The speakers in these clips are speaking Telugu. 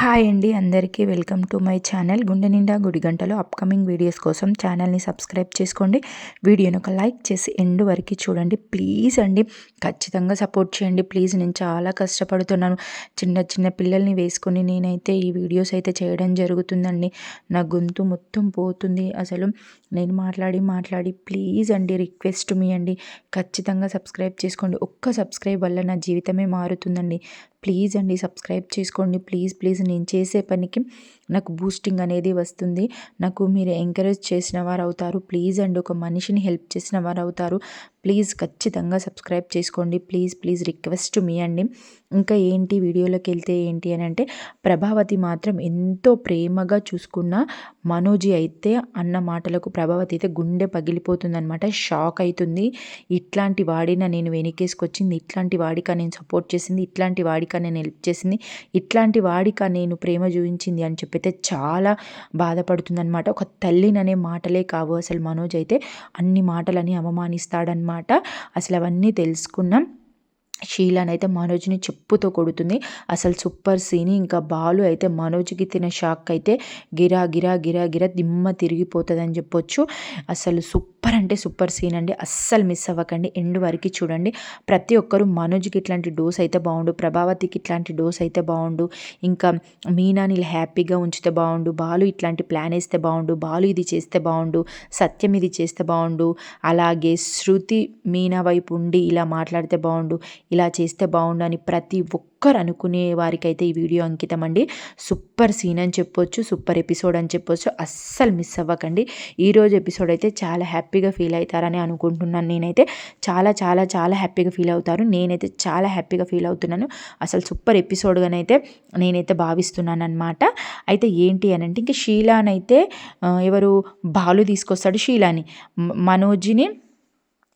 హాయ్ అండి అందరికీ వెల్కమ్ టు మై ఛానల్. గుండె నిండా గుడి గంటలో అప్కమింగ్ వీడియోస్ కోసం ఛానల్ని సబ్స్క్రైబ్ చేసుకోండి. వీడియోని ఒక లైక్ చేసి ఎండ్ వరకు చూడండి. ప్లీజ్ అండి ఖచ్చితంగా సపోర్ట్ చేయండి. ప్లీజ్ నేను చాలా కష్టపడుతున్నాను. చిన్న చిన్న పిల్లల్ని వేసుకొని నేనైతే ఈ వీడియోస్ అయితే చేయడం జరుగుతుందండి. నా గొంతు మొత్తం పోతుంది. అసలు నేను మాట్లాడి మాట్లాడి ప్లీజ్ అండి రిక్వెస్ట్ మీ అండి. ఖచ్చితంగా సబ్స్క్రైబ్ చేసుకోండి. ఒక్క సబ్స్క్రైబ్ వల్ల నా జీవితమే మారుతుందండి. ప్లీజ్ అండి సబ్స్క్రైబ్ చేసుకోండి. ప్లీజ్ ప్లీజ్ నేను చేసే పనికి నాకు బూస్టింగ్ అనేది వస్తుంది. నాకు మీరు ఎంకరేజ్ చేసిన వారు అవుతారు ప్లీజ్ అండి ఒక మనిషిని హెల్ప్ చేసిన వారు అవుతారు ప్లీజ్ ఖచ్చితంగా సబ్స్క్రైబ్ చేసుకోండి. ప్లీజ్ ప్లీజ్ రిక్వెస్ట్ మీ అండి. ఇంకా ఏంటి వీడియోలోకి వెళ్తే ఏంటి అని అంటే ప్రభావతి మాత్రం ఎంతో ప్రేమగా చూసుకున్న మనోజీ అయితే అన్న మాటలకు ప్రభావతి అయితే గుండె పగిలిపోతుందనమాట షాక్ అవుతుంది ఇట్లాంటి వాడిన నేను వెనకేసుకొచ్చింది. ఇట్లాంటి వాడిక నేను సపోర్ట్ చేసింది. ఇట్లాంటి వాడిక నేను హెల్ప్ చేసింది. ఇట్లాంటి వాడిక నేను ప్రేమ చూపించింది అని చెప్పైతే చాలా బాధపడుతుందనమాట ఒక తల్లిననే మాటలే కావు అసలు మనోజ్ అయితే. అన్ని మాటలని అవమానిస్తాడనమాట అసలు అవన్నీ తెలుసుకున్నాం. షీలాన్ అయితే మనోజ్ని చెప్పుతో కొడుతుంది. అసలు సూపర్ సీన్. ఇంకా బాలు అయితే మనోజ్కి తిన షాక్ అయితే గిరా గిరా గిరా గిరా దిమ్మ తిరిగిపోతుందని చెప్పొచ్చు. అసలు సూపర్ సూపర్ అంటే సూపర్ సీన్ అండి. అస్సలు మిస్ అవ్వకండి. ఎండ్ వరకు చూడండి. ప్రతి ఒక్కరు మనోజ్కి ఇట్లాంటి డోస్ అయితే బాగుండు. ప్రభావతికి ఇట్లాంటి డోస్ అయితే బాగుండు. ఇంకా మీనాని హ్యాపీగా ఉంచితే బాగుండు. బాలు ఇట్లాంటి ప్లాన్ వేస్తే బాగుండు. బాలు ఇది చేస్తే బాగుండు. సత్యం ఇది చేస్తే బాగుండు. అలాగే శృతి మీనా వైపు ఉండి ఇలా మాట్లాడితే బాగుండు. ఇలా చేస్తే బాగుండు అని ప్రతి ఒక్క ఒక్కరు అనుకునే వారికైతే ఈ వీడియో అంకితం అండి. సూపర్ సీన్ అని చెప్పొచ్చు సూపర్ ఎపిసోడ్ అని చెప్పొచ్చు. అస్సలు మిస్ అవ్వకండి. ఈరోజు ఎపిసోడ్ అయితే చాలా హ్యాపీగా ఫీల్ అవుతారని అనుకుంటున్నాను నేనైతే. చాలా చాలా చాలా హ్యాపీగా ఫీల్ అవుతారు. నేనైతే చాలా హ్యాపీగా ఫీల్ అవుతున్నాను. అసలు సూపర్ ఎపిసోడ్గానైతే నేనైతే భావిస్తున్నాను అనమాట అయితే ఏంటి అని అంటే ఇంకా షీలానైతే ఎవరు? బాలు తీసుకొస్తాడు షీలాని. మనోజ్ని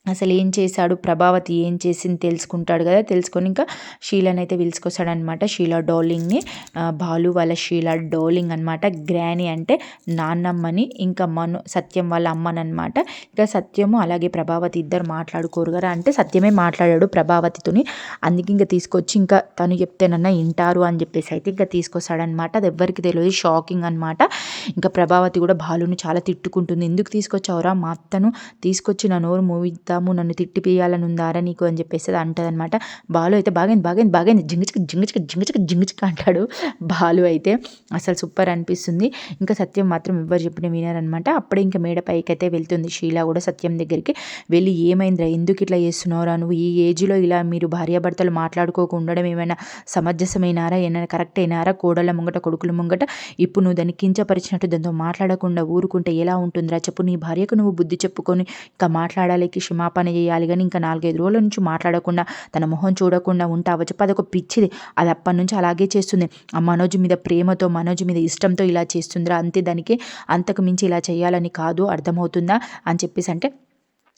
అసలు ఏం చేశాడు? ప్రభావతి ఏం చేసింది తెలుసుకుంటాడు కదా? తెలుసుకొని ఇంకా షీలాని అయితే పిలుచుకొస్తాడనమాట షీలా డోలింగ్ని బాలు వాళ్ళ షీలా డోలింగ్ అనమాట గ్రాని అంటే నాన్నమ్మని ఇంకా మను సత్యం వాళ్ళ అమ్మనమాట ఇంకా సత్యము అలాగే ప్రభావతి ఇద్దరు మాట్లాడుకోరు కదా? అంటే సత్యమే మాట్లాడాడు ప్రభావతితోని. అందుకే ఇంకా తీసుకొచ్చి ఇంకా తను చెప్తేనన్నా వింటారు అని చెప్పేసి అయితే ఇంకా తీసుకొస్తాడనమాట అది ఎవ్వరికి తెలియదు. షాకింగ్ అనమాట ఇంకా ప్రభావతి కూడా బాలుని చాలా తిట్టుకుంటుంది. ఎందుకు తీసుకొచ్చావురా మా అత్తను? తీసుకొచ్చి నా నోరు మూవీ చేస్తాము నన్ను తిట్టిపియాలని ఉందారా నీకు అని చెప్పేసి అది అంటదనమాట బాలు అయితే బాగైంది బాగైంది బాగైంది. జింగచిక జింగచిక జింగచిక జింగచిక అంటాడు బాలు అయితే. అసలు సూపర్ అనిపిస్తుంది. ఇంకా సత్యం మాత్రం ఎవ్వరు చెప్పిన వినారనమాట అప్పుడే ఇంకా మేడ పైకి అయితే వెళ్తుంది షీలా కూడా సత్యం దగ్గరికి. వెళ్ళి ఏమైందిరా ఎందుకు ఇట్లా చేస్తున్నావురా నువ్వు? ఈ ఏజ్లో ఇలా మీరు భార్యాభర్తలు మాట్లాడుకోకుండా ఉండడం ఏమైనా సమంజసమైనారా? ఏమైనా కరెక్ట్ అయినారా? కోడల ముంగట కొడుకుల ముంగట? ఇప్పుడు నువ్వు దాన్ని కించపరిచినట్టు దాంతో మాట్లాడకుండా ఊరుకుంటే ఎలా ఉంటుందిరా? చెప్పు నీ భార్యకు నువ్వు బుద్ధి చెప్పుకొని ఇంకా మాట్లాడాలి క్షమ క్షమాపణ చేయాలి కానీ ఇంకా నాలుగైదు రోజుల నుంచి మాట్లాడకుండా తన మొహం చూడకుండా ఉంటావు చెప్పి అదొక పిచ్చిది. అది అప్పటి నుంచి అలాగే చేస్తుంది. ఆ మనోజ్ మీద ప్రేమతో మనోజ్ మీద ఇష్టంతో ఇలా చేస్తుందిరా. అంతే దానికి అంతకు మించి ఇలా చేయాలని కాదు అర్థమవుతుందా అని చెప్పేసి అంటే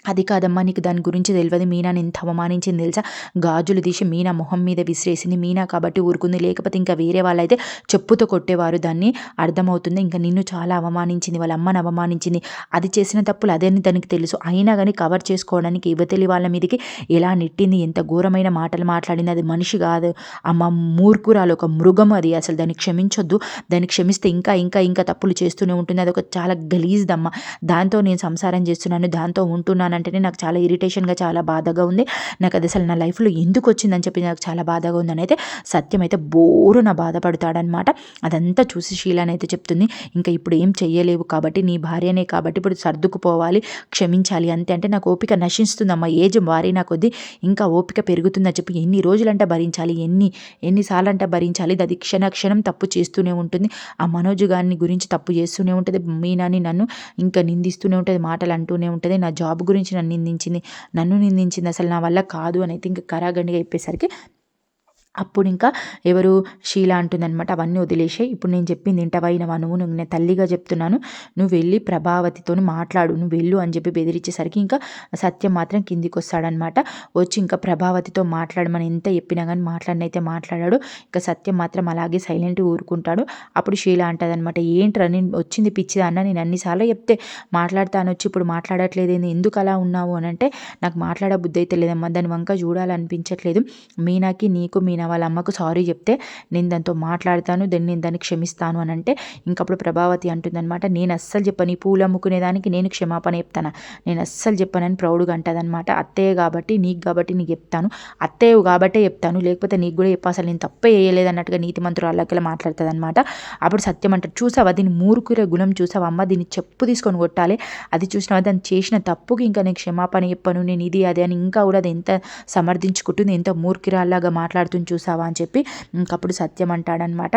అది కాదమ్మా నీకు దాని గురించి తెలియదు మీనాని ఎంత అవమానించింది తెలుసా? గాజులు తీసి మీనా మొహం మీద విసిరేసింది. మీనా కాబట్టి ఊరుకుంది. లేకపోతే ఇంకా వేరే వాళ్ళైతే చెప్పుతో కొట్టేవారు దాన్ని. అర్థమవుతుంది. ఇంకా నిన్ను చాలా అవమానించింది. వాళ్ళ అమ్మని అవమానించింది. అది చేసిన తప్పులు అదే దానికి తెలుసు. అయినా కానీ కవర్ చేసుకోవడానికి ఇవతలి వాళ్ళ మీదకి ఎలా నెట్టింది? ఎంత ఘోరమైన మాటలు మాట్లాడింది? అది మనిషి కాదు. అమ్మ మూర్ఖురాలు. ఒక మృగం అది. అసలు దాన్ని క్షమించొద్దు. దాన్ని క్షమిస్తే ఇంకా ఇంకా ఇంకా తప్పులు చేస్తూనే ఉంటుంది. అది ఒక చాలా గలీజ్దమ్మ. దాంతో నేను సంసారం చేస్తున్నాను. దాంతో ఉంటున్నాను. అంటేనే నాకు చాలా ఇరిటేషన్గా చాలా బాధగా ఉంది. నాకు అది అసలు నా లైఫ్లో ఎందుకు వచ్చిందని చెప్పి నాకు చాలా బాధగా ఉందని అయితే సత్యం అయితే బోరు నా బాధపడతాడనమాట అదంతా చూసి శీలాని అయితే చెప్తుంది ఇంకా ఇప్పుడు ఏం చెయ్యలేవు కాబట్టి నీ భార్యనే కాబట్టి ఇప్పుడు సర్దుకుపోవాలి క్షమించాలి అంతే. అంటే నాకు ఓపిక నశిస్తుందమ్మా ఏజ్ మారినా కొద్దీ ఇంకా ఓపిక పెరుగుతుందని చెప్పి ఎన్ని రోజులంటే భరించాలి ఎన్ని ఎన్నిసార్లు అంటే భరించాలి అది క్షణ క్షణం తప్పు చేస్తూనే ఉంటుంది. ఆ మనోజ్ గారిని గురించి తప్పు చేస్తూనే ఉంటుంది మీనాని నన్ను ఇంకా నిందిస్తూనే ఉంటుంది మాటలు అంటూనే ఉంటుంది నా జాబ్ గురించి నన్ను నిందించింది నన్ను నిందించింది అసలు నా వల్ల కాదు అని అయితే ఇంకా కరాగండిగా చెప్పేసరికి అప్పుడు ఇంకా ఎవరు షీల అంటుందనమాట అవన్నీ వదిలేసాయి. ఇప్పుడు నేను చెప్పింది ఇంటవైనవా నువ్వు నేను తల్లిగా చెప్తున్నాను. నువ్వు వెళ్ళి ప్రభావతితో మాట్లాడు. నువ్వు వెళ్ళు అని చెప్పి బెదిరించేసరికి ఇంకా సత్యం మాత్రం కిందికి వస్తాడనమాట వచ్చి ఇంకా ప్రభావతితో మాట్లాడమని ఎంత చెప్పినా కానీ మాట్లాడినైతే మాట్లాడాడు. ఇంకా సత్యం మాత్రం అలాగే సైలెంట్ ఊరుకుంటాడు. అప్పుడు షీల అంటదనమాట ఏంట్రా? నేను వచ్చింది పిచ్చిదాన్న నేను అన్నిసార్లు చెప్తే మాట్లాడతాను వచ్చి ఇప్పుడు మాట్లాడట్లేదు. ఎందుకు అలా ఉన్నావు? అని అంటే నాకు మాట్లాడ బుద్ధి అయితే లేదమ్మా. దాని వంక చూడాలనిపించట్లేదు. మీనాకి నీకు మీనా అయినా వాళ్ళ అమ్మకు సారీ చెప్తే నేను దాంతో మాట్లాడతాను దెన్ నేను దాన్ని క్షమిస్తాను అని అంటే ఇంకప్పుడు ప్రభావతి అంటుందన్నమాట నేను అస్సలు చెప్పను ఈ పూలు అమ్ముకునేదానికి నేను క్షమాపణ చెప్తాను? నేను అస్సలు చెప్పనని ప్రౌడ్గా అంటదనమాట అత్తయ్య కాబట్టి నీకు కాబట్టి నీకు చెప్తాను అత్తయ్య కాబట్టే చెప్తాను లేకపోతే నీకు కూడా చెప్ప అసలు నేను తప్పే వేయలేదు అన్నట్టుగా నీతి మంత్రులు అల్లకెళ్ళి మాట్లాడుతుంది అనమాట అప్పుడు సత్యం అంటారు చూసావా దీని మూరుకురే గుణం చూసావా? అమ్మ దీన్ని చెప్పు తీసుకొని కొట్టాలి అది చూసిన దాన్ని చేసిన తప్పుకి ఇంకా నేను క్షమాపణ చెప్పను నేను ఇది అది అని ఇంకా కూడా అది ఎంత సమర్థించుకుంటుంది ఎంత మూర్ఖిరాల్లాగా మాట్లాడుతుంది చూసావా అని చెప్పి ఇంకప్పుడు సత్యం అంటాడనమాట.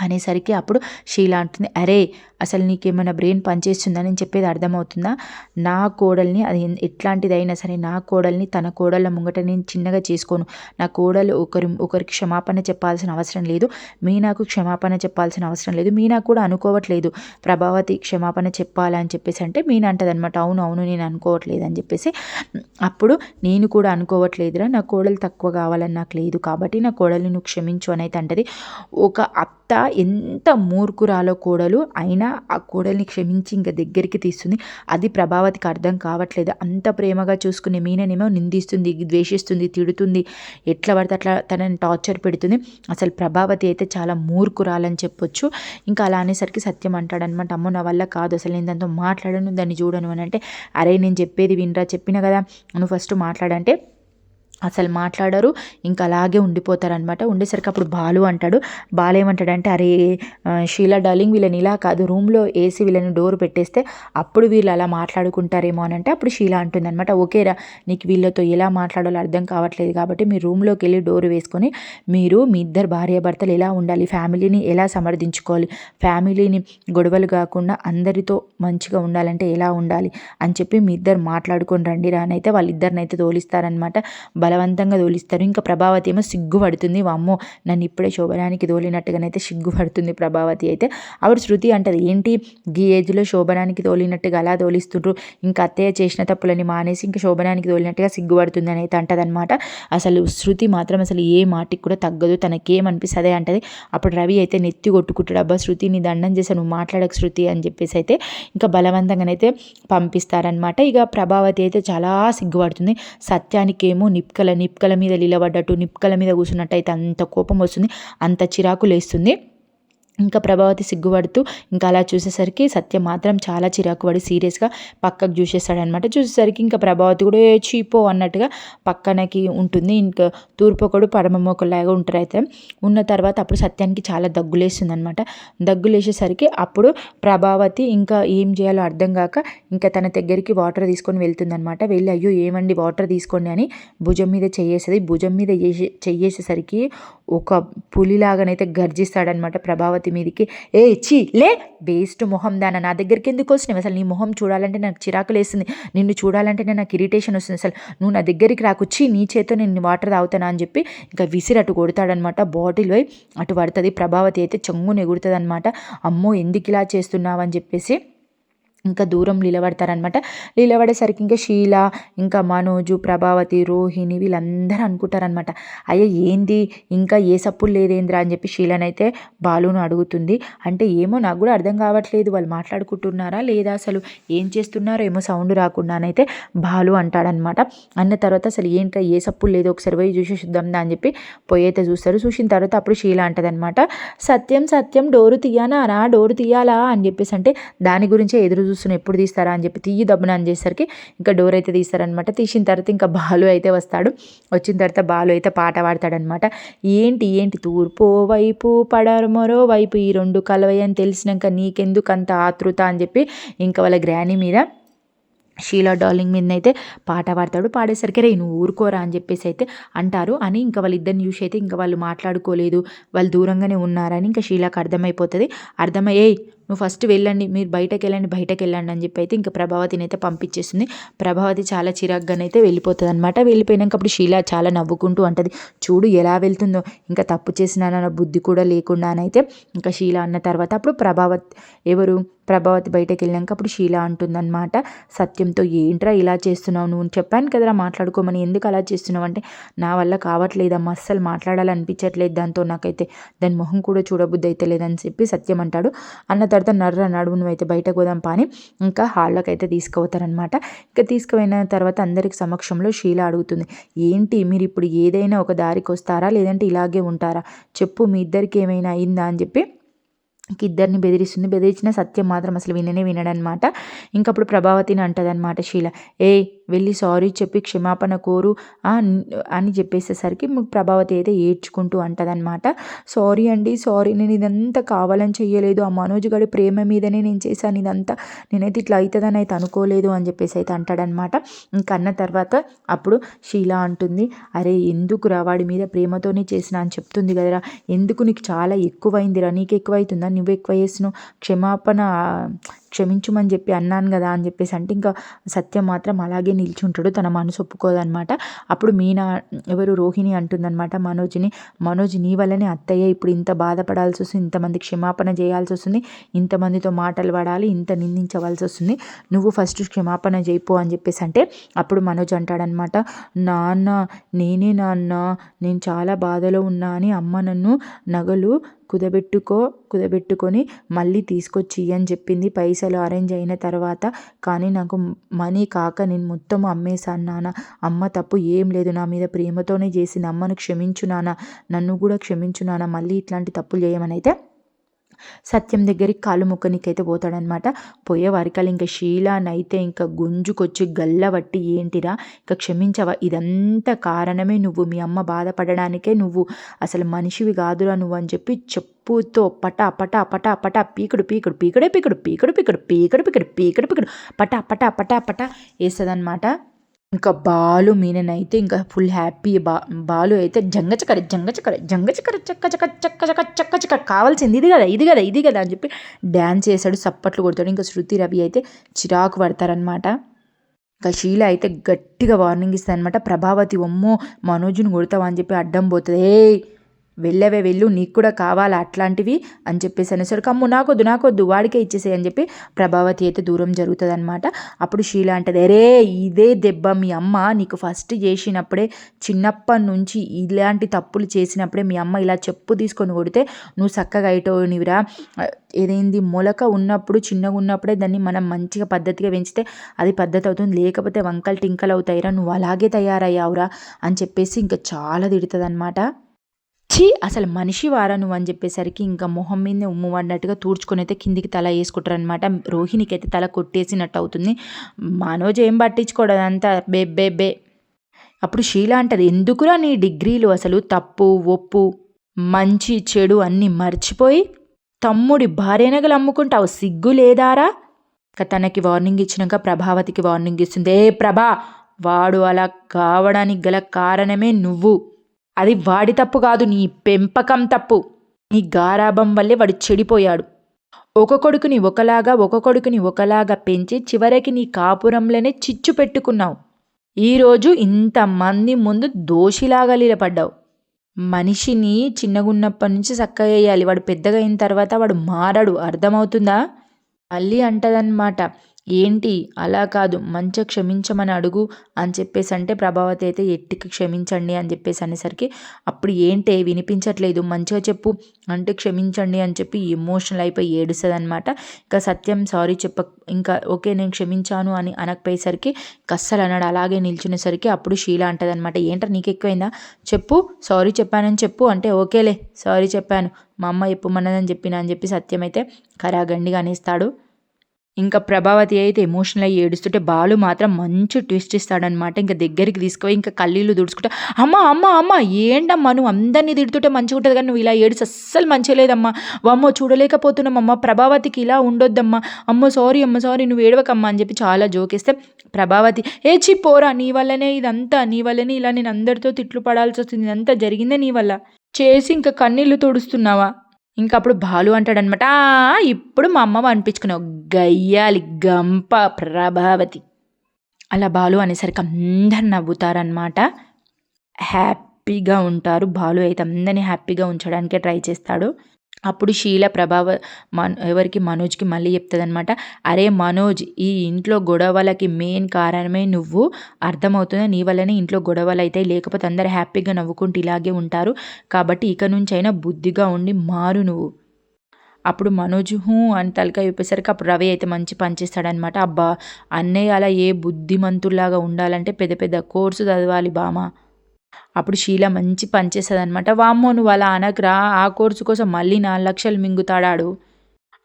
అనేసరికి అప్పుడు షీలా అంటుంది అరే అసలు నీకేమైనా బ్రెయిన్ పనిచేస్తుందని చెప్పేది అర్థమవుతుందా? నా కోడల్ని అది ఎట్లాంటిదైనా సరే నా కోడల్ని తన కోడళ్ళ ముంగట నేను చిన్నగా చేసుకోను. నా కోడలు ఒకరి ఒకరికి క్షమాపణ చెప్పాల్సిన అవసరం లేదు. మీ నాకు క్షమాపణ చెప్పాల్సిన అవసరం లేదు. మీనా కూడా అనుకోవట్లేదు. ప్రభావతి క్షమాపణ చెప్పాలని చెప్పేసి అంటే మీనా అంటది అనమాట అవును అవును నేను అనుకోవట్లేదు అని చెప్పేసి. అప్పుడు నేను కూడా అనుకోవట్లేదురా నా కోడలు తక్కువ కావాలని నాకు లేదు కాబట్టి నా కోడల్ని నువ్వు క్షమించు అని అయితే అంటది. ఒక అత్త ఎంత మూర్ఖురాలో కోడలు అయినా ఆ కోడల్ని క్షమించి ఇంకా దగ్గరికి తీస్తుంది. అది ప్రభావతికి అర్థం కావట్లేదు. అంత ప్రేమగా చూసుకునే మీననేమో నిందిస్తుంది ద్వేషిస్తుంది తిడుతుంది. ఎట్లా పడితే అట్లా తనని టార్చర్ పెడుతుంది. అసలు ప్రభావతి అయితే చాలా మూర్ఖురాలని చెప్పొచ్చు. ఇంకా అలా అనేసరికి సత్యం అంటాడనమాట. అమ్మో నా వల్ల కాదు. అసలు నేను దాంతో మాట్లాడను దాన్ని చూడను అని అంటే అరే నేను చెప్పేది వినరా చెప్పిన కదా. నువ్వు ఫస్ట్ మాట్లాడంటే అసలు మాట్లాడరు ఇంకా అలాగే ఉండిపోతారనమాట ఉండేసరికి అప్పుడు బాలు అంటాడు. బాలు ఏమంటాడంటే అరే షీలా డార్లింగ్ వీళ్ళని ఇలా కాదు రూమ్లో ఏసీ వీళ్ళని డోర్ పెట్టేస్తే అప్పుడు వీళ్ళు అలా మాట్లాడుకుంటారేమో అని అంటే అప్పుడు షీలా అంటుందన్నమాట. ఓకేరా నీకు వీళ్ళతో ఎలా మాట్లాడాలో అర్థం కావట్లేదు కాబట్టి మీ రూమ్లోకి వెళ్ళి డోర్ వేసుకొని మీరు మీ ఇద్దరు భార్యాభర్తలు ఎలా ఉండాలి ఫ్యామిలీని ఎలా సమర్థించుకోవాలి ఫ్యామిలీని గొడవలు కాకుండా అందరితో మంచిగా ఉండాలంటే ఎలా ఉండాలి అని చెప్పి మీ ఇద్దరు మాట్లాడుకొని రండి రానైతే వాళ్ళిద్దరినైతే తోలిస్తారనమాట బలవంతంగా తోలిస్తారు ఇంకా ప్రభావతి ఏమో సిగ్గుపడుతుంది. వామ్మో నన్ను ఇప్పుడే శోభనానికి తోలినట్టుగానైతే సిగ్గుపడుతుంది ప్రభావతి అయితే. ఆవిడ శృతి అంటది ఏంటి? గీ ఏజ్లో శోభనానికి తోలినట్టుగా అలా తోలిస్తుండ్రు ఇంకా అత్తయ్య చేసిన తప్పులని మానేసి ఇంకా శోభనానికి తోలినట్టుగా సిగ్గుపడుతుంది అని అయితే అంటదనమాట అసలు శృతి మాత్రం అసలు ఏ మాటికి కూడా తగ్గదు. తనకేమనిపిస్తుంది? అంటది. అప్పుడు రవి అయితే నెత్తి కొట్టుకుంటాడు అబ్బా శృతిని దండం చేశాను నువ్వు మాట్లాడక శృతి అని చెప్పేసి అయితే ఇంకా బలవంతంగానైతే పంపిస్తారనమాట ఇక ప్రభావతి అయితే చాలా సిగ్గుపడుతుంది. సత్యానికేమో నిప్ నిప్కల నిప్కల మీద నిలబడ్డట్టు నిప్కల మీద కూర్చున్నట్టయితే అంత కోపం వస్తుంది అంత చిరాకు లేస్తుంది. ఇంకా ప్రభావతి సిగ్గుపడుతూ ఇంకా అలా చూసేసరికి సత్యం మాత్రం చాలా చిరాకు పడి సీరియస్గా పక్కకు చూసేస్తాడనమాట చూసేసరికి ఇంకా ప్రభావతి కూడా చీపో అన్నట్టుగా పక్కనకి ఉంటుంది. ఇంకా తూర్పుకొడు పరమమ్మొకలాగా ఉంటారు అయితే. ఉన్న తర్వాత అప్పుడు సత్యానికి చాలా దగ్గులేస్తుంది అనమాట దగ్గులేసేసరికి అప్పుడు ప్రభావతి ఇంకా ఏం చేయాలో అర్థం కాక ఇంకా తన దగ్గరికి వాటర్ తీసుకొని వెళ్తుందనమాట వెళ్ళి అయ్యో ఏమండి వాటర్ తీసుకోండి అని భుజం మీద చెయ్యేస్తుంది భుజం మీద చెయ్యేసేసరికి ఒక పులిలాగానైతే గర్జిస్తాడనమాట ప్రభావతి. చేతి మీదికి. ఏ చీ లే వేస్ట్ మొహం దాన. నా దగ్గరికి ఎందుకు వచ్చినావు అసలు నీ మొహం చూడాలంటే నాకు చిరాకు లేస్తుంది నిన్ను చూడాలంటే నాకు ఇరిటేషన్ వస్తుంది. అసలు నువ్వు నా దగ్గరికి రాకొచ్చి నీ చేత నేను వాటర్ తాగుతానా అని చెప్పి ఇంకా విసిరి అటు కొడతాడనమాట బాటిల్ పోయి అటు పడుతుంది. ప్రభావతి అయితే చెంగుని ఎగురుతుంది అనమాట అమ్మో ఎందుకు ఇలా చేస్తున్నావు అని చెప్పేసి ఇంకా దూరం నిలబడతారనమాట నిలబడేసరికి ఇంకా శీల ఇంకా మనోజు ప్రభావతి రోహిణి వీళ్ళందరూ అనుకుంటారనమాట అయ్యా ఏంది? ఇంకా ఏ సప్పులు లేదేంద్రా అని చెప్పి శీలనైతే బాలును అడుగుతుంది. అంటే ఏమో నాకు కూడా అర్థం కావట్లేదు. వాళ్ళు మాట్లాడుకుంటున్నారా లేదా అసలు? ఏం చేస్తున్నారో ఏమో సౌండ్ రాకుండానైతే బాలు అంటాడనమాట అన్న తర్వాత అసలు ఏంట్రా ఏ సప్పులు లేదు ఒకసారి పోయి చూసి చూద్దాం అని చెప్పి పోయైతే చూస్తారు. చూసిన తర్వాత అప్పుడు శీల అంటదనమాట సత్యం సత్యం డోరు తీయానా డోరు తీయాలా? అని చెప్పేసి అంటే దాని గురించే ఎదురు చూస్తున్న ఎప్పుడు తీస్తారా అని చెప్పి తీయి దబ్బున అని చేసరికి ఇంకా డోర్ అయితే తీస్తారనమాట తీసిన తర్వాత ఇంకా బాలు అయితే వస్తాడు. వచ్చిన తర్వాత బాలు అయితే పాట పాడతాడనమాట ఏంటి ఏంటి తూర్పు వైపు పడమరో వైపు ఈ రెండు కలవయని తెలిసినాక నీకెందుకు అంత ఆతృత అని చెప్పి ఇంకా వాళ్ళ గ్రానీ మీద షీలా డార్లింగ్ మీద అయితే పాట పాడతాడు. పాడేసరికి రే నువ్వు ఊరుకోరా అని చెప్పేసి అయితే అంటారు. అని ఇంకా వాళ్ళిద్దరిని చూసి అయితే ఇంకా వాళ్ళు మాట్లాడుకోలేదు. వాళ్ళు దూరంగానే ఉన్నారని ఇంకా షీలాకు అర్థమైపోతుంది. అర్థమయ్యే నువ్వు ఫస్ట్ వెళ్ళండి మీరు బయటకు వెళ్ళండి బయటకు వెళ్ళండి అని చెప్పి అయితే ఇంకా ప్రభావతిని అయితే పంపించేస్తుంది ప్రభావతి చాలా చిరాగ్గానైతే వెళ్ళిపోతుంది అనమాట వెళ్ళిపోయినాక అప్పుడు షీలా చాలా నవ్వుకుంటూ అంటది చూడు ఎలా వెళ్తుందో ఇంకా తప్పు చేసినానన్న బుద్ధి కూడా లేకుండానైతే ఇంకా షీలా అన్న తర్వాత అప్పుడు ప్రభావత్ ఎవరు? ప్రభావతి బయటకు వెళ్ళాక అప్పుడు శీల అంటుందన్నమాట సత్యంతో ఏంట్రా ఇలా చేస్తున్నావు? నువ్వు చెప్పాను కదరా మాట్లాడుకోమని ఎందుకు అలా చేస్తున్నావు? అంటే నా వల్ల కావట్లేదమ్మా అస్సలు మాట్లాడాలనిపించట్లేదు దాంతో నాకైతే దాని మొహం కూడా చూడబుద్ధి అయితే లేదని చెప్పి సత్యం అంటాడు. అన్న తర్వాత నర్ర నడువు అయితే బయటకు పోదాం పాని. ఇంకా హాల్లోకి అయితే తీసుకుపోతారనమాట ఇంకా తీసుకుపోయిన తర్వాత అందరికి సమక్షంలో శీల అడుగుతుంది ఏంటి మీరు ఇప్పుడు ఏదైనా ఒక దారికి వస్తారా? లేదంటే ఇలాగే ఉంటారా? చెప్పు మీ ఇద్దరికి ఏమైనా అయిందా? అని చెప్పి ఇద్దరిని బెదిరిస్తుంది. బెదిరించిన సత్యం మాత్రం అసలు విననే వినడనమాట. ఇంకప్పుడు ప్రభావతిని అంటదనమాట శీల ఏ వెళ్ళి సారీ చెప్పి క్షమాపణ కోరు అని చెప్పేసేసరికి ప్రభావతి అయితే ఏడ్చుకుంటూ అంటదనమాట. సారీ అండి సారీ నేను ఇదంతా కావాలని చెయ్యలేదు. ఆ మనోజ్ గడి ప్రేమ మీదనే నేను చేశాను ఇదంతా. నేనైతే ఇట్లా అవుతుందని అయితే అనుకోలేదు అని చెప్పేసి అయితే అంటాడనమాట. ఇంకన్న తర్వాత అప్పుడు శీల అంటుంది అరే ఎందుకు రా వాడి మీద ప్రేమతోనే చేసిన? అని చెప్తుంది కదరా. ఎందుకు? నీకు చాలా ఎక్కువైందిరా. నీకు ఎక్కువైతుందా నువ్వు ఎక్కువ చేసినావు క్షమాపణ క్షమించుమని చెప్పి అన్నాను కదా అని చెప్పేసి అంటే ఇంకా సత్యం మాత్రం అలాగే నిల్చుంటాడు. తన మనసు ఒప్పుకోదనమాట. అప్పుడు మీనా ఎవరు? రోహిణి అంటుందన్నమాట మనోజ్ని. మనోజ్ నీ వల్లనే అత్తయ్య ఇప్పుడు ఇంత బాధపడాల్సి వస్తుంది ఇంతమంది క్షమాపణ చేయాల్సి వస్తుంది ఇంతమందితో మాటలు పడాలి ఇంత నిందించవలసి వస్తుంది. నువ్వు ఫస్ట్ క్షమాపణ చేయిపో అని చెప్పేసి అంటే అప్పుడు మనోజ్ అంటాడనమాట. నాన్న నేనే నాన్న నేను చాలా బాధలో ఉన్నా అని అమ్మ నన్ను నగలు కుదబెట్టుకో కుదబెట్టుకొని మళ్ళీ తీసుకొచ్చి అని చెప్పింది. పైసలు అరేంజ్ అయిన తర్వాత కానీ నాకు మనీ కాక నేను మొత్తం అమ్మేశాను నాన్న. అమ్మ తప్పు ఏం లేదు నా మీద ప్రేమతోనే చేసింది. అమ్మను క్షమించు నాన్న. నన్ను కూడా క్షమించు నాన్న. మళ్ళీ ఇట్లాంటి తప్పులు చేయమని అయితే సత్యం దగ్గరికి కాలు ముక్కనికైతే పోతాడనమాట పోయే వారికాలు ఇంకా షీలానైతే ఇంకా గుంజుకొచ్చి గల్లబట్టి ఏంటిరా? ఇంకా క్షమించవా? ఇదంతా కారణమే నువ్వు. మీ అమ్మ బాధపడడానికే నువ్వు అసలు మనిషివి కాదురా నువ్వు అని చెప్పి చెప్పుతో పట పట పట పట పీకుడు పీకుడు పీకుడే పీకుడు పీకుడు పీకుడు పీకుడు పీకుడు పీకుడు పీకుడు పట పట పట పట వేస్తుందన్నమాట. ఇంకా బాలు మీననైతే ఇంకా ఫుల్ హ్యాపీ బా బాలు అయితే జంగచకర జంగచకర జంగచకర చక్క చక్క చక్క చక్క చక్క చక్క కావాల్సింది ఇది కదా ఇది కదా ఇది కదా అని చెప్పి డ్యాన్స్ చేశాడు సప్పట్లు కొడతాడు. ఇంకా శృతి రవి అయితే చిరాకు పడతారనమాట ఇంకా షీల అయితే గట్టిగా వార్నింగ్ ఇస్తుంది అనమాట ప్రభావతి ఒమ్మో మనోజుని కొడతావా? అని చెప్పి అడ్డం పోతుంది. ఏ వెళ్ళవే వెళ్ళు నీకు కూడా కావాలా అట్లాంటివి? అని చెప్పేసి అనేసరికి అమ్ము నాకొద్దు నాకొద్దు వాడికే ఇచ్చేసే అని చెప్పి ప్రభావతి అయితే దూరం జరుగుతుంది అనమాట అప్పుడు షీలా అంటది అరే ఇదే దెబ్బ మీ అమ్మ నీకు ఫస్ట్ చేసినప్పుడే చిన్నప్పటి నుంచి ఇలాంటి తప్పులు చేసినప్పుడే మీ అమ్మ ఇలా చెప్పు తీసుకొని కొడితే నువ్వు చక్కగా అయిటోనివిరా ఏదైంది? మొలక ఉన్నప్పుడు చిన్నగా ఉన్నప్పుడే దాన్ని మనం మంచిగా పద్ధతిగా పెంచితే అది పద్ధతి అవుతుంది. లేకపోతే వంకలు టింకలు అవుతాయిరా నువ్వు అలాగే తయారయ్యావురా అని చెప్పేసి ఇంకా చాలా తిడుతుంది అనమాట ఛీ అసలు మనిషి వారా నువ్వు అని చెప్పేసరికి ఇంకా మొహం మీద ఉమ్ము పడినట్టుగా తూడ్చుకొని అయితే కిందికి తల వేసుకుంటారు అనమాట రోహిణికి అయితే తల కొట్టేసినట్టు అవుతుంది. మనోజ్ ఏం పట్టించుకోవడం అంతా బే బే బే. అప్పుడు షీల అంటది ఎందుకురా నీ డిగ్రీలు అసలు? తప్పు ఒప్పు మంచి చెడు అన్నీ మర్చిపోయి తమ్ముడి భార్యనగలు అమ్ముకుంటావు. సిగ్గు లేదారా? తనకి వార్నింగ్ ఇచ్చినాక ప్రభావతికి వార్నింగ్ ఇస్తుంది ఏ ప్రభా వాడు అలా కావడానికి గల కారణమే నువ్వు. అది వాడి తప్పు కాదు నీ పెంపకం తప్పు. నీ గారాభం వల్లే వాడు చెడిపోయాడు. ఒక కొడుకుని ఒకలాగా ఒక కొడుకుని ఒకలాగా పెంచి చివరికి నీ కాపురంలోనే చిచ్చు పెట్టుకున్నావు. ఈరోజు ఇంతమంది ముందు దోషిలాగా నిలబడ్డావు మనిషిని చిన్నగున్నప్పటి నుంచి చక్కగా వేయాలి వాడు పెద్దగా అయిన తర్వాత వాడు మారడు. అర్థమవుతుందా? మళ్ళీ అంటదన్నమాట. ఏంటి? అలా కాదు. మంచిగా క్షమించమని అడుగు అని చెప్పేసి అంటే ప్రభావతి అయితే ఎట్టికి క్షమించండి అని చెప్పేసి అనేసరికి అప్పుడు ఏంటి? వినిపించట్లేదు. మంచిగా చెప్పు అంటే క్షమించండి అని చెప్పి ఎమోషనల్ అయిపోయి ఏడుస్తుంది అనమాట ఇంకా సత్యం సారీ చెప్ప ఇంకా ఓకే నేను క్షమించాను అని అనకపోయేసరికి కస్సలు అన్నాడు అలాగే నిల్చునేసరికి అప్పుడు షీల అంటది అనమాట ఏంటో నీకు ఎక్కువైందా చెప్పు. సారీ చెప్పానని చెప్పు అంటే ఓకేలే. సారీ చెప్పాను. మా అమ్మ చెప్పమన్నదని చెప్పిన అని చెప్పి సత్యం అయితే ఖరాగండిగా అనేస్తాడు. ఇంకా ప్రభావతి అయితే ఎమోషనల్ అయ్యి ఏడుస్తుంటే బాలు మాత్రం మంచి ట్విస్ట్ ఇస్తాడనమాట ఇంకా దగ్గరికి తీసుకుపోయి ఇంకా కళ్ళీళ్ళు దుడుచుకుంటే అమ్మ అమ్మ అమ్మ ఏంటమ్మా నువ్వు అందరినీ తిడుతుంటే మంచిగా ఉంటుంది కానీ నువ్వు ఇలా ఏడుసు అస్సలు మంచిగా లేదమ్మా. అమ్మో చూడలేకపోతున్నామమ్మ ప్రభావతికి ఇలా ఉండొద్దమ్మా. అమ్మో సారీ అమ్మ సారీ నువ్వు ఏడవకమ్మా అని చెప్పి చాలా జోకేస్తే ప్రభావతి ఏ చి పోరా నీ వల్లనే ఇదంతా నీ వల్లనే ఇలా నేను అందరితో తిట్లు పడాల్సి వస్తుంది ఇదంతా జరిగిందే నీ వల్ల. చేసి ఇంకా కన్నీళ్ళు తుడుస్తున్నావా? ఇంకా అప్పుడు బాలు అంటాడనమాట ఇప్పుడు మా అమ్మ అనిపించుకున్నావు గయ్యాలి గంప ప్రభావతి. అలా బాలు అనేసరికి అందరు నవ్వుతారనమాట హ్యాపీగా ఉంటారు బాలు అయితే అందరినీ హ్యాపీగా ఉంచడానికే ట్రై చేస్తాడు. అప్పుడు శీల ప్రభావ మన్ ఎవరికి? మనోజ్కి మళ్ళీ చెప్తుందనమాట అరే మనోజ్ ఈ ఇంట్లో గొడవలకి మెయిన్ కారణమే నువ్వు. అర్థమవుతుంది? నీ వల్లనే ఇంట్లో గొడవలు అయితే లేకపోతే అందరు హ్యాపీగా నవ్వుకుంటూ ఇలాగే ఉంటారు. కాబట్టి ఇక నుంచి అయినా బుద్ధిగా ఉండి మారు నువ్వు. అప్పుడు మనోజ్ హూ అని తలకాయ చెప్పేసరికి అప్పుడు రవి అయితే మంచి పనిచేస్తాడనమాట అబ్బా అన్నయ్య అలా ఏ బుద్ధిమంతుల్లాగా ఉండాలంటే పెద్ద పెద్ద కోర్సు చదవాలి బామా. అప్పుడు షీల మంచి పనిచేసేదనమాట అనమాట వామ్మో నువ్వు అలా అనకరా. ఆ కోర్సు కోసం మళ్ళీ నాలుగు లక్షలు మింగుతాడాడు.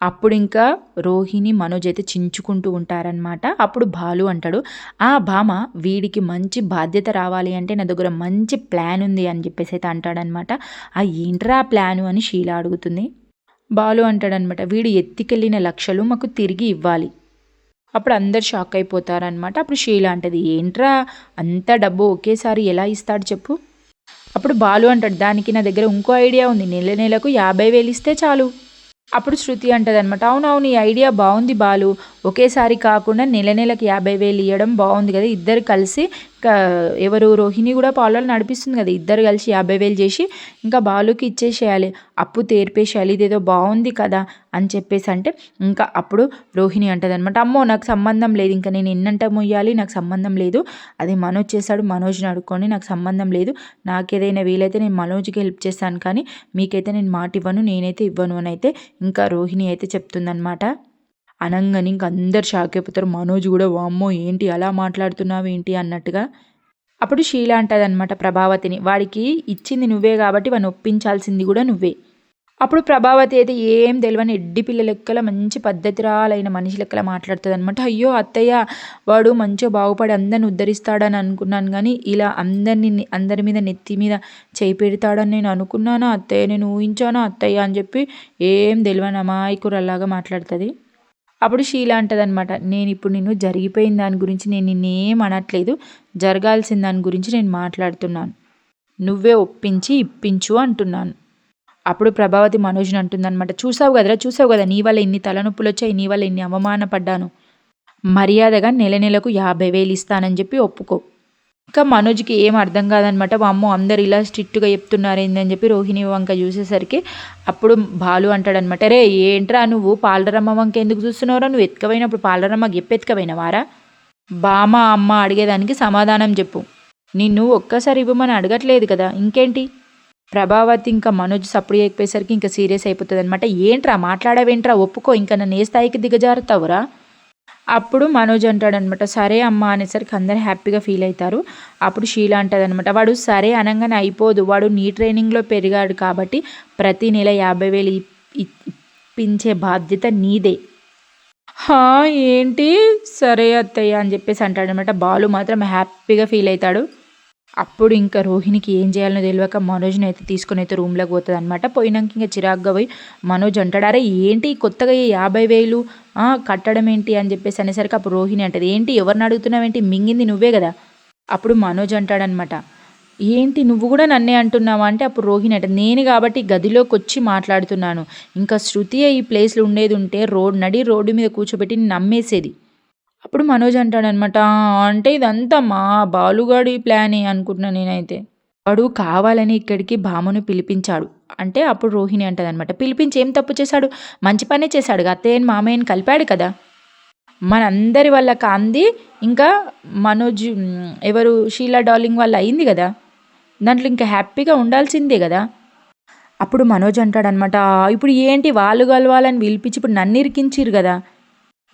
అప్పుడు ఇంకా రోహిణి మనోజ్ అయితే చించుకుంటూ ఉంటారనమాట అప్పుడు బాలు అంటాడు ఆ భామ వీడికి మంచి బాధ్యత రావాలి అంటే నా దగ్గర మంచి ప్లాన్ ఉంది అని చెప్పేసి అయితే అంటాడనమాట ఆ ఏంట్రా ప్లాను అని షీల అడుగుతుంది. బాలు అంటాడనమాట వీడు ఎత్తికెళ్ళిన లక్షలు మాకు తిరిగి ఇవ్వాలి. అప్పుడు అందరు షాక్ అయిపోతారనమాట అప్పుడు షీలా అంటది ఏంట్రా అంత డబ్బు ఒకేసారి ఎలా ఇస్తాడు చెప్పు. అప్పుడు బాలు అంటాడు దానికి నా దగ్గర ఇంకో ఐడియా ఉంది నెల నెలకు యాభై వేలు ఇస్తే చాలు. అప్పుడు శృతి అంటది అనమాట అవునవును ఈ ఐడియా బాగుంది బాలు. ఒకేసారి కాకుండా నెల నెలకు యాభై వేలు ఇవ్వడం బాగుంది కదా ఇద్దరు కలిసి ఎవరు రోహిణి కూడా పాలలో నడిపిస్తుంది కదా. ఇద్దరు కలిసి యాభై వేలు చేసి ఇంకా బాలుకి ఇచ్చేసేయాలి. అప్పు తీర్పేసేయాలి. ఇదేదో బాగుంది కదా అని చెప్పేసి అంటే ఇంకా అప్పుడు రోహిణి అంటది అనమాట అమ్మో నాకు సంబంధం లేదు. ఇంకా నేను ఎన్నంట మొయ్యాలి? నాకు సంబంధం లేదు. అది మనోజ్ చేశాడు మనోజ్ని అడుక్కొని నాకు సంబంధం లేదు. నాకేదైనా వీలైతే నేను మనోజ్కి హెల్ప్ చేస్తాను కానీ మీకైతే నేను మాట ఇవ్వను నేనైతే ఇవ్వను అని అయితే ఇంకా రోహిణి అయితే చెప్తుందనమాట అనంగానే ఇంక అందరు షాక్ అయిపోతారు. మనోజ్ కూడా వామ్మో ఏంటి అలా మాట్లాడుతున్నావు ఏంటి? అన్నట్టుగా. అప్పుడు షీల అంటదనమాట ప్రభావతిని వాడికి ఇచ్చింది నువ్వే కాబట్టి వాడిని ఒప్పించాల్సింది కూడా నువ్వే. అప్పుడు ప్రభావతి అయితే ఏం తెలియని ఎడ్డి పిల్ల లెక్కల మంచి పద్ధతిరాలైన మనిషి లెక్కల మాట్లాడుతుంది అనమాట అయ్యో అత్తయ్య వాడు మంచిగా బాగుపడి అందరిని ఉద్ధరిస్తాడని అనుకున్నాను కానీ ఇలా అందరిని అందరి మీద నెత్తి మీద చేయి పెడతాడని నేను అనుకున్నానా? అత్తయ్య నేను ఊహించానా? అత్తయ్య అని చెప్పి ఏం తెలియని అమాయకురల్లాగా మాట్లాడుతుంది. అప్పుడు షీల అంటదనమాట నేను ఇప్పుడు నిన్ను జరిగిపోయిన దాని గురించి నేను నిన్నేం అనట్లేదు జరగాల్సిన దాని గురించి నేను మాట్లాడుతున్నాను. నువ్వే ఒప్పించి ఇప్పించు అంటున్నాను. అప్పుడు ప్రభావతి మనోజ్ని అంటుందన్నమాట చూసావు కదరా చూసావు కదా నీ వల్ల ఇన్ని తలనొప్పులు వచ్చాయి నీ వల్ల ఇన్ని అవమానపడ్డాను. మర్యాదగా నెల నెలకు యాభై వేలు ఇస్తానని చెప్పి ఒప్పుకో. ఇంకా మనోజ్కి ఏం అర్థం కాదనమాట అమ్మో అందరు ఇలా స్ట్రిక్ట్గా చెప్తున్నారు ఏందని చెప్పి రోహిణి వంక చూసేసరికి అప్పుడు బాలు అంటాడనమాట రే ఏంట్రా నువ్వు? పాలరమ్మ వంక ఎందుకు చూస్తున్నావురా? నువ్వు ఎత్తుకపోయినప్పుడు పాలరమ్మ ఎప్పెత్తుకపోయినవారా బామ అమ్మ అడిగేదానికి సమాధానం చెప్పు. నిన్ను ఒక్కసారి ఇవ్వమని అడగట్లేదు కదా ఇంకేంటి? ప్రభావతి ఇంకా మనోజ్ సప్పుడు అయిపోయేసరికి ఇంకా సీరియస్ అయిపోతుంది అనమాట ఏంట్రా మాట్లాడవేంట్రా? ఒప్పుకో ఇంకా నన్ను ఏ స్థాయికి దిగజారుతావురా? అప్పుడు మనోజ్ అంటాడనమాట సరే అమ్మ అనేసరికి అందరు హ్యాపీగా ఫీల్ అవుతారు. అప్పుడు షీల అంటదనమాట వాడు సరే అనగానే అయిపోదు. వాడు నీ ట్రైనింగ్లో పెరిగాడు కాబట్టి ప్రతి నెల యాభై వేలు ఇప్పించే బాధ్యత నీదే. హా ఏంటి? సరే అత్తయ్య అని చెప్పేసి అంటాడనమాట. బాలు మాత్రం హ్యాపీగా ఫీల్ అవుతాడు. అప్పుడు ఇంకా రోహిణికి ఏం చేయాలనో తెలియక మనోజ్ని అయితే తీసుకుని అయితే రూమ్లోకి పోతుంది అనమాట పోయినాక ఇంకా చిరాగ్గా పోయి మనోజ్ అంటాడు? అరే ఏంటి? కొత్తగా యాభై వేలు కట్టడం ఏంటి? అని చెప్పేసి అనేసరికి అప్పుడు రోహిణి అంటది ఏంటి? ఎవరిని అడుగుతున్నావు ఏంటి? మింగింది నువ్వే కదా. అప్పుడు మనోజ్ అంటాడనమాట ఏంటి? నువ్వు కూడా నన్నే అంటున్నావా? అంటే అప్పుడు రోహిణి అంటే నేను కాబట్టి గదిలోకి వచ్చి మాట్లాడుతున్నాను. ఇంకా శృతి ఈ ప్లేస్లో ఉండేది ఉంటే రోడ్ నడి రోడ్డు మీద కూర్చోబెట్టి నమ్మేసేది. అప్పుడు మనోజ్ అంటాడనమాట అంటే ఇదంతా మా బాలుగాడి ప్లానే అనుకుంటున్నా నేనైతే. వాడు కావాలని ఇక్కడికి భామను పిలిపించాడు. అంటే అప్పుడు రోహిణి అంటదనమాట పిలిపించి ఏం తప్పు చేశాడు? మంచి పనే చేశాడు అత్తయ్యని మామయ్యని కలిపాడు కదా. మనందరి వల్ల కాంది ఇంకా మనోజ్ ఎవరు షీలా డార్లింగ్ వల్ల అయింది కదా. దాంట్లో ఇంకా హ్యాపీగా ఉండాల్సిందే కదా. అప్పుడు మనోజ్ అంటాడనమాట ఇప్పుడు ఏంటి వాళ్ళు కలవాలని పిలిపించి ఇప్పుడు నన్ను ఇరికించిరు కదా.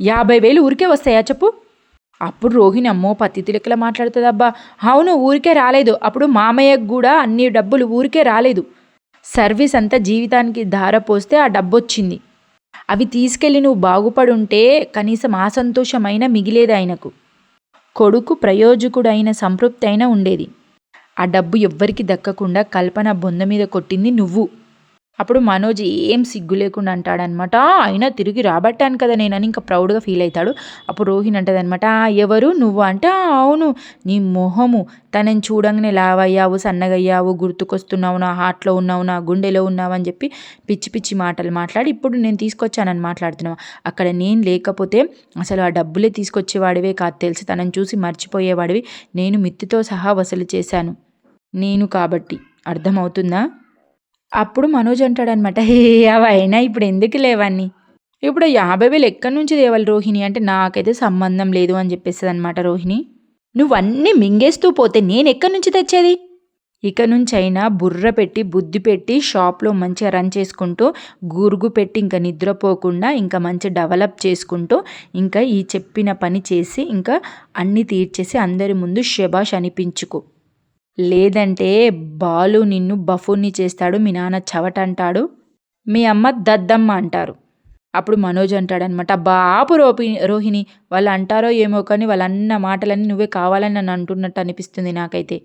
యాభై వేలు ఊరికే వస్తాయా చెప్పు? అప్పుడు రోహిణి అమ్మో పత్తి తిలకల మాట్లాడుతుందబ్బా. అవును ఊరికే రాలేదు. అప్పుడు మామయ్యకు కూడా అన్ని డబ్బులు ఊరికే రాలేదు. సర్వీస్ అంతా జీవితానికి ధార పోస్తే ఆ డబ్బు వచ్చింది అవి తీసుకెళ్ళి నువ్వు బాగుపడుంటే కనీసం ఆ సంతోషమైన మిగిలేది ఆయనకు. కొడుకు ప్రయోజకుడైన సంతృప్తి అయినా ఉండేది. ఆ డబ్బు ఎవ్వరికి దక్కకుండా కల్పన బొంద మీద కొట్టింది నువ్వు. అప్పుడు మనోజ్ ఏం సిగ్గు లేకుండా అంటాడనమాట అయినా తిరిగి రాబట్టాను కదా నేనని ఇంకా ప్రౌడ్గా ఫీల్ అవుతాడు. అప్పుడు రోహిణి అంటదనమాట ఎవరు? నువ్వు? అంటే అవును నీ మొహము. తనని చూడంగానే లావయ్యావు సన్నగయ్యావు గుర్తుకొస్తున్నావు నా హార్ట్లో ఉన్నావు నా గుండెలో ఉన్నావు అని చెప్పి పిచ్చి పిచ్చి మాటలు మాట్లాడి ఇప్పుడు నేను తీసుకొచ్చానని మాట్లాడుతున్నావు. అక్కడ నేను లేకపోతే అసలు ఆ డబ్బులే తీసుకొచ్చేవాడివే కాదు. తెలిసి తనని చూసి మర్చిపోయేవాడివి. నేను మిత్తితో సహా వసూలు చేశాను. నేను కాబట్టి. అర్థమవుతుందా? అప్పుడు మనోజ్ అంటాడనమాట హే అవైనా ఇప్పుడు ఎందుకు లేవని ఇప్పుడు యాభై వేలు ఎక్కడి నుంచి తేవాలి రోహిణి? అంటే నాకైతే సంబంధం లేదు అని చెప్పేస్తుంది అనమాట రోహిణి. నువ్వన్నీ మింగేస్తూ పోతే నేను ఎక్కడి నుంచి తెచ్చేది? ఇక నుంచి అయినా బుర్ర పెట్టి బుద్ధి పెట్టి షాప్లో మంచిగా రన్ చేసుకుంటూ గురుగు పెట్టి ఇంకా నిద్రపోకుండా ఇంకా మంచి డెవలప్ చేసుకుంటూ ఇంకా ఈ చెప్పిన పని చేసి ఇంకా అన్నీ తీర్చేసి అందరి ముందు శబాష్ అనిపించుకో. లేదంటే బాలు నిన్ను బఫూన్ని చేస్తాడు మీ నాన్న చవట అంటాడు మీ అమ్మ దద్దమ్మ అంటారు. అప్పుడు మనోజ్ అంటాడనమాట బాపు రోపి రోహిణి వాళ్ళు అంటారో ఏమో కానీ వాళ్ళు అన్న మాటలన్నీ నువ్వే కావాలని నన్ను అంటున్నట్టు అనిపిస్తుంది నాకైతే.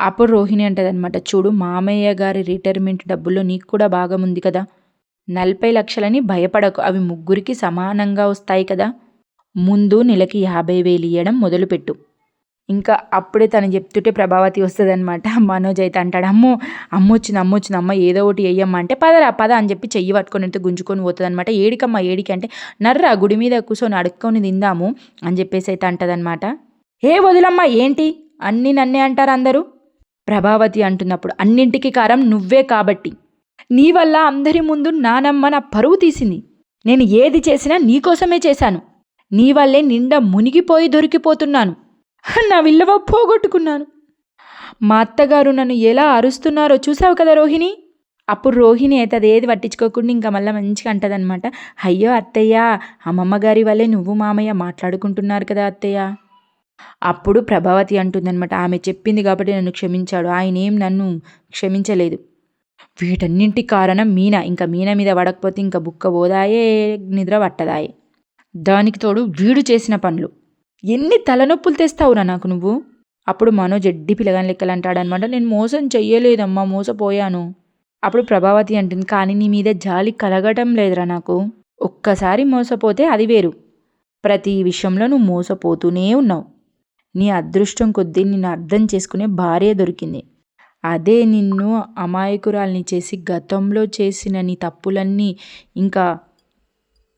అప్పుడు రోహిణి అంటదనమాట చూడు మామయ్య గారి రిటైర్మెంట్ డబ్బుల్లో నీకు కూడా భాగం ఉంది కదా. నలభై లక్షలని భయపడకు అవి ముగ్గురికి సమానంగా వస్తాయి కదా. ముందు నెలకి యాభై వేలు ఇవ్వడం మొదలుపెట్టు. ఇంకా అప్పుడే తను చెప్తుంటే ప్రభావతి వస్తుందనమాట మనోజ్ అయితే అంటాడు. అమ్మో అమ్మ వచ్చింది అమ్మ వచ్చింది అమ్మ ఏదో ఒకటి వేయమ్మ అంటే పదరా పద అని చెప్పి చెయ్యి పట్టుకొని అయితే గుంజుకొని పోతుంది అనమాట ఏడికమ్మా ఏడికి అంటే నర్రా గుడి మీద కూర్చొని అడుక్కొని తిందాము అని చెప్పేసి అయితే అంటదనమాట ఏ వదులమ్మా ఏంటి? అన్నీ నన్నే అంటారు అందరూ? ప్రభావతి అంటున్నప్పుడు అన్నింటికి కారం నువ్వే కాబట్టి. నీ వల్ల అందరి ముందు నానమ్మ నా పరువు తీసింది. నేను ఏది చేసినా నీకోసమే చేశాను. నీ వల్లే నిండా మునిగిపోయి దొరికిపోతున్నాను. నా విల్లవ పోగొట్టుకున్నాను. మా అత్తగారు నన్ను ఎలా అరుస్తున్నారో చూసావు కదా రోహిణి? అప్పుడు రోహిణి అయితే అదేది పట్టించుకోకుండా ఇంకా మళ్ళీ మంచిగా అంటదనమాట అయ్యో అత్తయ్య అమ్మమ్మ గారి వల్లే నువ్వు మామయ్య మాట్లాడుకుంటున్నారు కదా అత్తయ్య. అప్పుడు ప్రభావతి అంటుందన్నమాట ఆమె చెప్పింది కాబట్టి నన్ను క్షమించాడు ఆయన ఏం నన్ను క్షమించలేదు. వీటన్నింటి కారణం మీనా ఇంకా మీనా మీద పడకపోతే ఇంకా బుక్క పోదాయే నిద్ర పట్టదాయే. దానికి తోడు వీడు చేసిన పనులు. ఎన్ని తలనొప్పులు తెస్తావురా నాకు నువ్వు? అప్పుడు మనోజ్ ఎడ్డి పిల్లగాని లెక్కలు అంటాడనమాట నేను మోసం చెయ్యలేదమ్మా మోసపోయాను. అప్పుడు ప్రభావతి అంటుంది కానీ నీ మీద జాలి కలగటం లేదురా నాకు. ఒక్కసారి మోసపోతే అది వేరు. ప్రతి విషయంలో నువ్వు మోసపోతూనే ఉన్నావు. నీ అదృష్టం కొద్దీ నిన్ను అర్థం చేసుకునే భార్య దొరికింది. అదే నిన్ను అమాయకురాల్ని చేసి గతంలో చేసిన నీ తప్పులన్నీ ఇంకా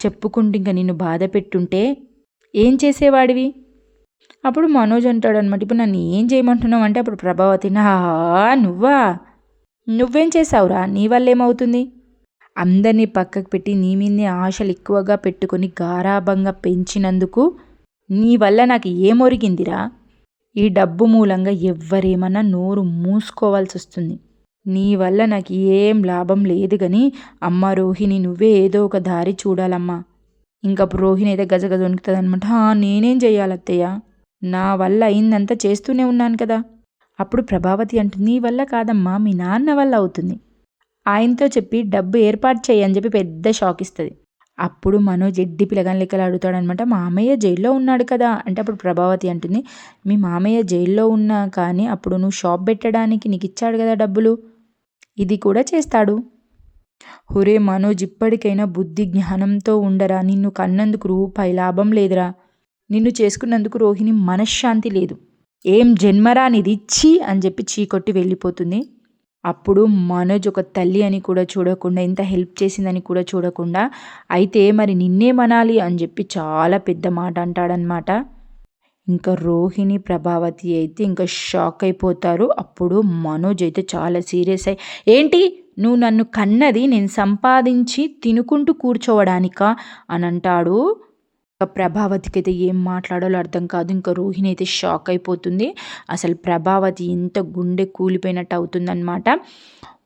చెప్పుకుంటూ ఇంకా నిన్ను బాధ పెట్టుంటే ఏం చేసేవాడివి? అప్పుడు మనోజ్ అంటాడు అనమాట ఇప్పుడు నన్ను ఏం చేయమంటున్నావు? అంటే అప్పుడు ప్రభావతి నా నువ్వా? నువ్వేం చేసావురా నీ వల్ల ఏమవుతుంది? అందరినీ పక్కకు పెట్టి నీ మీదే ఆశలు ఎక్కువగా పెట్టుకొని గారాభంగా పెంచినందుకు నీ వల్ల నాకు ఏమొరిగిందిరా? ఈ డబ్బు మూలంగా ఎవ్వరేమన్నా నోరు మూసుకోవాల్సి వస్తుంది. నీ వల్ల నాకు ఏం లాభం లేదు కానీ అమ్మ రోహిణి నువ్వే ఏదో ఒక దారి చూడాలమ్మా. ఇంకా రోహిణి అయితే గజ గజ వణుకుతుంది అనమాట నేనేం చెయ్యాలత్తయ్య? నా వల్ల అయిందంతా చేస్తూనే ఉన్నాను కదా. అప్పుడు ప్రభావతి అంటుంది నీ వల్ల కాదమ్మా మీ నాన్న వల్ల అవుతుంది. ఆయనతో చెప్పి డబ్బు ఏర్పాటు చేయని చెప్పి పెద్ద షాక్ ఇస్తుంది. అప్పుడు మనోజ్ ఎడ్డి పిలగాని లెక్కలు అడుగుతాడనమాట మామయ్య జైల్లో ఉన్నాడు కదా అంటే అప్పుడు ప్రభావతి అంటుంది మీ మామయ్య జైల్లో ఉన్నా కానీ అప్పుడు నువ్వు షాప్ పెట్టడానికి నీకు ఇచ్చాడు కదా డబ్బులు. ఇది కూడా చేస్తాడు. ఒరే మనోజ్ ఇప్పటికైనా బుద్ధి జ్ఞానంతో ఉండరా? నిన్ను కన్నందుకు రూపాయి లాభం లేదురా. నిన్ను చేసుకున్నందుకు రోహిణి మనశ్శాంతి లేదు. ఏం జన్మరా నిది చీ అని చెప్పి చీకొట్టి వెళ్ళిపోతుంది. అప్పుడు మనోజ్ ఒక తల్లి అని కూడా చూడకుండా ఇంత హెల్ప్ చేసిందని కూడా చూడకుండా అయితే మరి నిన్నేమనాలి అని చెప్పి చాలా పెద్ద మాట అంటాడనమాట ఇంకా రోహిణి ప్రభావతి అయితే ఇంకా షాక్ అయిపోతారు. అప్పుడు మనోజ్ అయితే చాలా సీరియస్ అయ్యి ఏంటి? నువ్వు నన్ను కన్నది నేను సంపాదించి తినుకుంటూ కూర్చోవడానికా? అని అంటాడు ప్రభావతికి అయితే ఏం మాట్లాడాలో అర్థం కాదు. ఇంకా రోహిణి అయితే షాక్ అయిపోతుంది. అసలు ప్రభావతి ఎంత గుండె కూలిపోయినట్టు అవుతుందన్నమాట.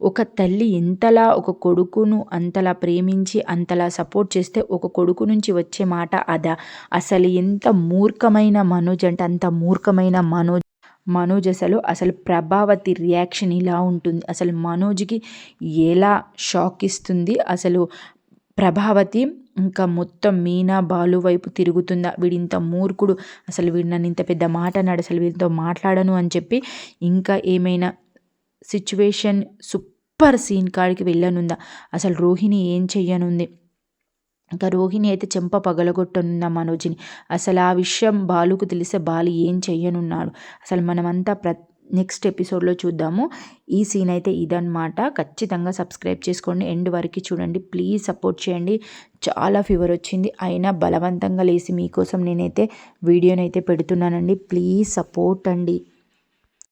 ఒక తల్లి ఎంతలా ఒక కొడుకును అంతలా ప్రేమించి అంతలా సపోర్ట్ చేస్తే ఒక కొడుకు నుంచి వచ్చే మాట అదా? అసలు ఎంత మూర్ఖమైన మనోజ్ అంటే అంత మూర్ఖమైన మనోజ్ మనోజ్ అసలు అసలు ప్రభావతి రియాక్షన్ ఇలా ఉంటుంది. అసలు మనోజ్కి ఎలా షాక్ ఇస్తుంది? అసలు ప్రభావతి ఇంకా మొత్తం మీనా బాలు వైపు తిరుగుతుందా? వీడింత మూర్ఖుడు. అసలు వీడు నన్ను ఇంత పెద్ద మాట అన్నాడు. అసలు వీడితో మాట్లాడను అని చెప్పి ఇంకా ఏమైనా సిచ్యువేషన్ సూపర్ సీన్ కాడికి వెళ్ళనుందా? అసలు రోహిణి ఏం చెయ్యనుంది? ఇంకా రోహిణి అయితే చెంప పగలగొట్టనున్న మనోజిని. అసలు ఆ విషయం బాలుకు తెలిసే బాలు ఏం చెయ్యనున్నాడు? అసలు మనమంతా ప్ర నెక్స్ట్ ఎపిసోడ్లో చూద్దాము. ఈ సీన్ అయితే ఇదనమాట ఖచ్చితంగా సబ్స్క్రైబ్ చేసుకోండి. ఎండ్ వరకు చూడండి. ప్లీజ్ సపోర్ట్ చేయండి. చాలా ఫీవర్ వచ్చింది. అయినా బలవంతంగా లేసి మీకోసం నేనైతే వీడియోనైతే పెడుతున్నానండి. ప్లీజ్ సపోర్ట్ అండి.